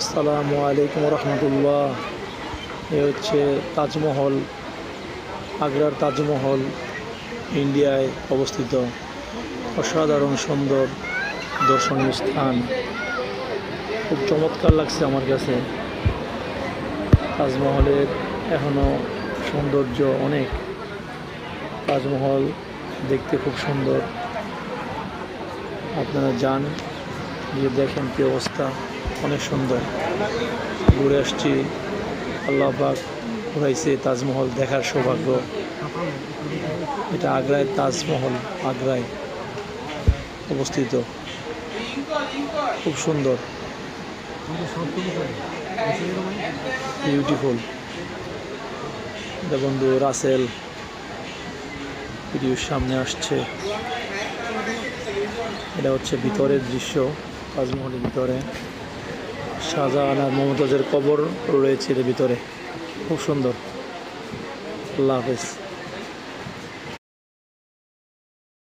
আসসালামু আলাইকুম রহমতুল্লাহ। এ হচ্ছে তাজমহল, আগ্রার তাজমহল, ইন্ডিয়ায় অবস্থিত অসাধারণ সুন্দর দর্শনীয় স্থান। খুব চমৎকার লাগছে আমার কাছে। তাজমহলের এখনও সৌন্দর্য অনেক। তাজমহল দেখতে খুব সুন্দর। আপনারা যান, গিয়ে দেখেন কী অবস্থা। অনেক সুন্দর। ঘুরে আসছি। আল্লাহ পাক ঘুরাইছে তাজমহল দেখার সৌভাগ্য। এটা আগ্রায় তাজমহল, আগ্রায় অবস্থিত। খুব সুন্দর। বিউটিফুল বন্ধু রাসেল ভিডিওর সামনে আসছে। এটা হচ্ছে ভিতরের দৃশ্য, তাজমহলের ভিতরে। শাহজাহান আর মমতাজের কবর রয়েছে এর ভিতরে। খুব সুন্দর। আল্লাহ হাফেজ।